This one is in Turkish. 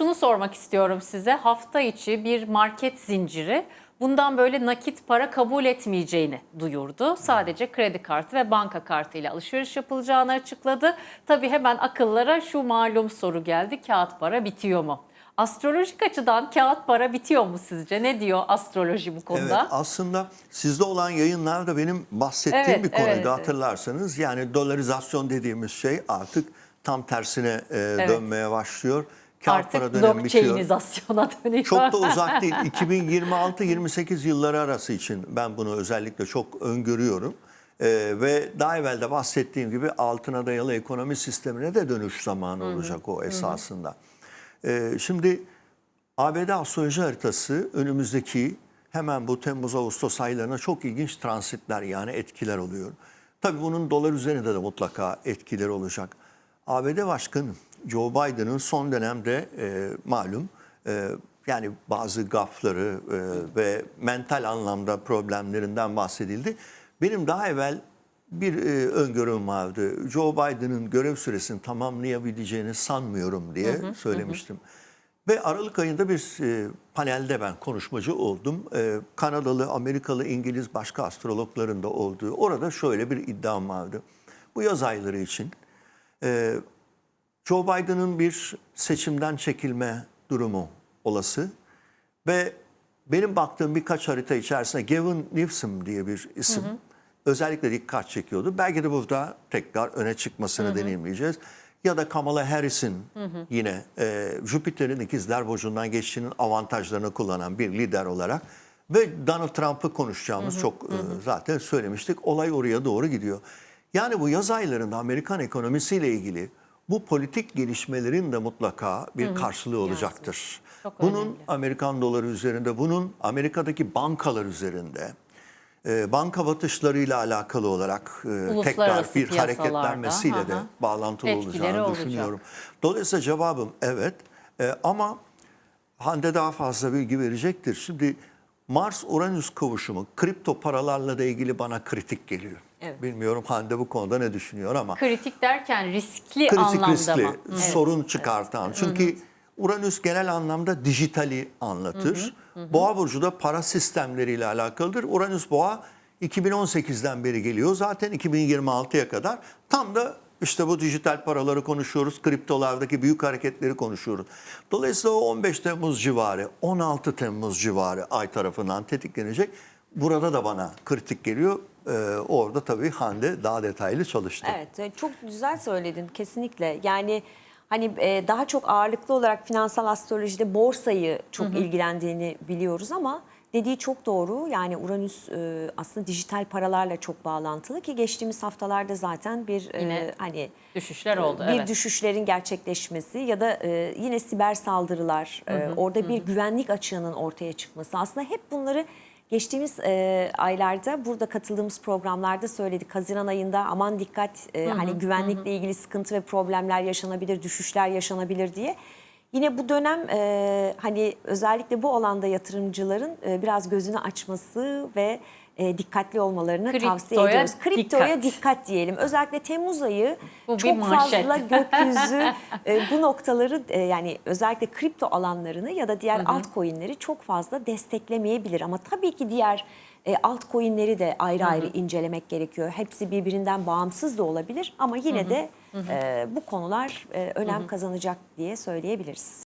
şunu sormak istiyorum size. Hafta içi bir market zinciri bundan böyle nakit para kabul etmeyeceğini duyurdu. Sadece kredi kartı ve banka kartı ile alışveriş yapılacağını açıkladı. Tabii hemen akıllara şu malum soru geldi. Kağıt para bitiyor mu? Astrolojik açıdan kağıt para bitiyor mu sizce? Ne diyor astroloji bu Evet konuda? aslında sizde olan yayınlarda benim bahsettiğim Evet, bir konuydu evet, evet. hatırlarsanız. Yani dolarizasyon dediğimiz şey artık tam tersine e, dönmeye başlıyor. Kağıt para Artık dönemi bitiyor. blockchainizasyona dönüyor. Çok da uzak değil. 2026-28 yılları arası için ben bunu özellikle çok öngörüyorum. Ee, ve daha evvel de bahsettiğim gibi altına dayalı ekonomi sistemine de dönüş zamanı olacak o esasında. Ee, şimdi ABD astroloji haritası önümüzdeki hemen bu Temmuz-Ağustos aylarına çok ilginç transitler yani etkiler oluyor. Tabii bunun dolar üzerinde de mutlaka etkileri olacak. ABD Başkanı Joe Biden'ın son dönemde e, malum e, yani bazı gafları e, ve mental anlamda problemlerinden bahsedildi. Benim daha evvel bir e, öngörüm vardı. Joe Biden'ın görev süresini tamamlayabileceğini sanmıyorum diye söylemiştim. Ve Aralık ayında bir e, panelde ben konuşmacı oldum. E, Kanadalı, Amerikalı, İngiliz başka astrologların da olduğu. Orada şöyle bir iddiam vardı. Bu yaz ayları için e, Joe Biden'ın bir seçimden çekilme durumu olası. Ve benim baktığım birkaç harita içerisinde Gavin Newsom diye bir isim özellikle dikkat çekiyordu. Belki de burada tekrar öne çıkmasını deneyimleyeceğiz. Ya da Kamala Harris'in yine e, Jüpiter'in ikizler burcundan geçtiğinin avantajlarını kullanan bir lider olarak ve Donald Trump'ı konuşacağımız çok e, zaten söylemiştik. Olay oraya doğru gidiyor. Yani bu yaz aylarında Amerikan ekonomisiyle ilgili bu politik gelişmelerin de mutlaka bir karşılığı olacaktır. Çok Bunun önemli. Amerikan doları üzerinde, bunun Amerika'daki bankalar üzerinde, e, banka batışlarıyla alakalı olarak e, tekrar bir hareketlenmesiyle de aha. bağlantılı Etkileri olacağını olacak. düşünüyorum. Dolayısıyla cevabım evet E, ama Hande daha fazla bilgi verecektir. Şimdi Mars-Uranüs kavuşumu kripto paralarla da ilgili bana kritik geliyor. Evet. Bilmiyorum Hande bu konuda ne düşünüyor ama Kritik derken riskli kritik anlamda riskli, mı? sorun çıkartan. Çünkü Uranüs genel anlamda dijitali anlatır. Boğa burcu da para sistemleriyle alakalıdır. Uranüs Boğa 2018'den beri geliyor. Zaten 2026'ya kadar tam da işte bu dijital paraları konuşuyoruz. Kriptolardaki büyük hareketleri konuşuyoruz. Dolayısıyla o 15 Temmuz civarı, 16 Temmuz civarı ay tarafından tetiklenecek. Burada da bana kritik geliyor. Ee, orada tabii Hande daha detaylı çalıştı. Evet, e, çok güzel söyledin kesinlikle. Yani hani e, daha çok ağırlıklı olarak finansal astrolojide borsayı çok ilgilendiğini biliyoruz ama dediği çok doğru. Yani Uranüs e, aslında dijital paralarla çok bağlantılı ki geçtiğimiz haftalarda zaten bir e, Yine hani Düşüşler oldu. bir evet. düşüşlerin gerçekleşmesi ya da e, yine siber saldırılar, e, orada bir güvenlik açığının ortaya çıkması. Aslında hep bunları geçtiğimiz e, aylarda burada katıldığımız programlarda söyledik. Haziran ayında aman dikkat e, hani güvenlikle ilgili sıkıntı ve problemler yaşanabilir, düşüşler yaşanabilir diye. Yine bu dönem e, hani özellikle bu alanda yatırımcıların e, biraz gözünü açması ve e, dikkatli olmalarını tavsiye Kriptoya ediyoruz. Kriptoya dikkat. dikkat diyelim. Özellikle Temmuz ayı Bu çok fazla gökyüzü e, bu noktaları e, yani özellikle kripto alanlarını ya da diğer altcoin'leri çok fazla desteklemeyebilir. Ama tabii ki diğer e, altcoin'leri de ayrı ayrı incelemek gerekiyor. Hepsi birbirinden bağımsız da olabilir ama yine de e, bu konular e, önem kazanacak diye söyleyebiliriz.